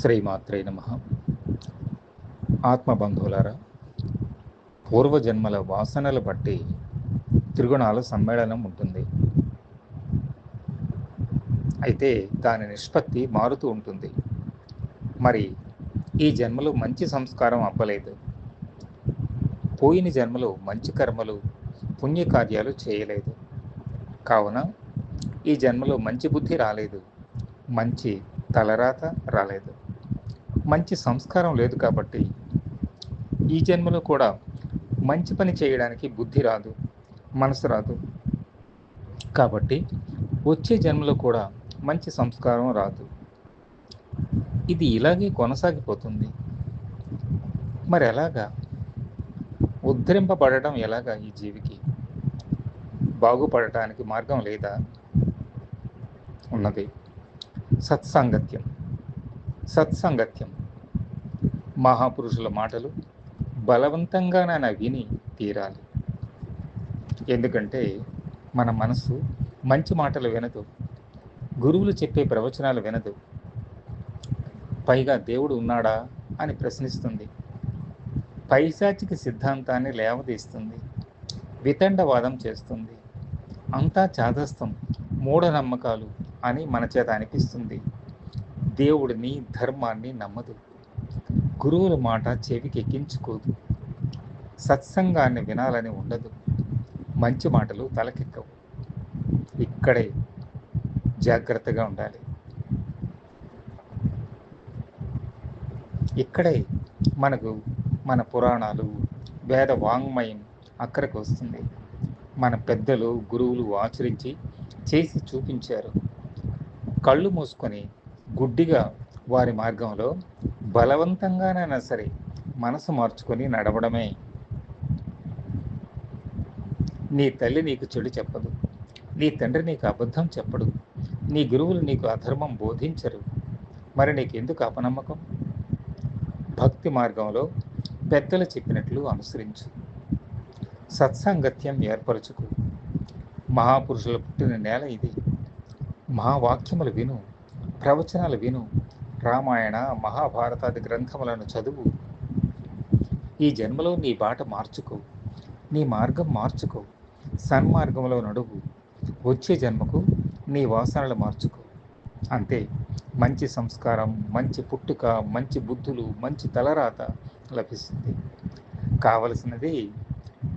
శ్రీమాత్రే నమ. ఆత్మబంధువులారా పూర్వజన్మల వాసనలు బట్టి త్రిగుణాల సమ్మేళనం ఉంటుంది. అయితే దాని నిష్పత్తి మారుతూ ఉంటుంది. మరి ఈ జన్మలో మంచి సంస్కారం అవ్వలేదు. పోయిన జన్మలో మంచి కర్మలు పుణ్యకార్యాలు చేయలేదు. కావున ఈ జన్మలో మంచి బుద్ధి రాలేదు. మంచి తలరాత రాలేదు. మంచి సంస్కారం లేదు కాబట్టి ఈ జన్మలో కూడా మంచి పని చేయడానికి బుద్ధి రాదు మనసు రాదు. కాబట్టి వచ్చే జన్మలో కూడా మంచి సంస్కారం రాదు. ఇది ఇలాగే కొనసాగిపోతుంది. మరి ఎలాగా? ఉద్ధరింపబడటం ఎలాగా ఈ జీవికి? బాగుపడటానికి మార్గం లేదా? ఉన్నది. సత్సాంగత్యం. సత్సాంగత్యం. మహాపురుషుల మాటలు బలవంతంగానైనా విని తీరాలి. ఎందుకంటే మన మనసు మంచి మాటలు వినదు గురువులు చెప్పే ప్రవచనాలు వినదు. పైగా దేవుడు ఉన్నాడా అని ప్రశ్నిస్తుంది. పైశాచిక సిద్ధాంతాన్ని లేవదీస్తుంది. వితండవాదం చేస్తుంది. అంతా చాదస్తం మూఢనమ్మకాలు అని మన చేత అనిపిస్తుంది. దేవుడిని ధర్మాన్ని నమ్మదు. గురువుల మాట చెవికి ఎక్కించుకోదు సత్సంగాన్ని వినాలని ఉండదు. మంచి మాటలు తలకెక్కవు. ఇక్కడే జాగ్రత్తగా ఉండాలి. ఇక్కడే మనకు మన పురాణాలు వేద వాంగ్మయం అక్కడికి వస్తుంది. మన పెద్దలు గురువులు ఆచరించి చేసి చూపించారు. కళ్ళు మూసుకొని గుడ్డిగా వారి మార్గంలో బలవంతంగానైనా సరే మనసు మార్చుకొని నడవడమే. నీ తల్లి నీకు చెడు చెప్పదు. నీ తండ్రి నీకు అబద్ధం చెప్పడు. నీ గురువులు నీకు అధర్మం బోధించరు. మరి నీకెందుకు అపనమ్మకం? భక్తి మార్గంలో పెద్దలు చెప్పినట్లు అనుసరించు. సత్సాంగత్యం ఏర్పరచుకు. మహాపురుషులు పుట్టిన నేల ఇది. మహావాక్యములు విను. ప్రవచనాలు విను. రామాయణ మహాభారతాది గ్రంథములను చదువు. ఈ జన్మలో నీ బాట మార్చుకో నీ మార్గం మార్చుకో సన్మార్గంలో నడువు. వచ్చే జన్మకు నీ వాసనలు మార్చుకో. అంతే మంచి సంస్కారం మంచి పుట్టుక మంచి బుద్ధులు మంచి తలరాత లభిస్తుంది. కావలసినది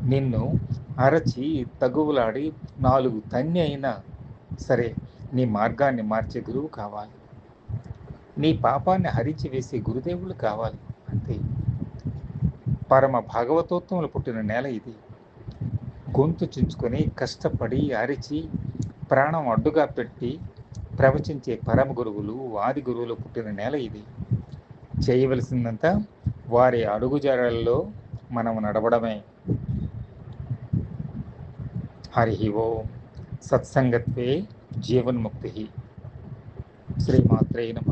నిన్ను అరచి తగువులాడి నాలుగు తన్ని అయినా సరే నీ మార్గాన్ని మార్చే గురువు కావాలి. నీ పాపాన్ని హరించి వేసే గురుదేవులు కావాలి అంతే పరమ భాగవతోత్వములు పుట్టిన నేల ఇది. గొంతు చించుకొని కష్టపడి అరిచి ప్రాణం అడ్డుగా పెట్టి ప్రవచించే పరమ గురువులు ఆది గురువులు పుట్టిన నేల ఇది. చేయవలసిందంతా వారి అడుగుజాడల్లో మనం నడవడమే. హరి ఓం. సత్సంగత్వే జీవన్ముక్తి. శ్రీమాత్రే నమ.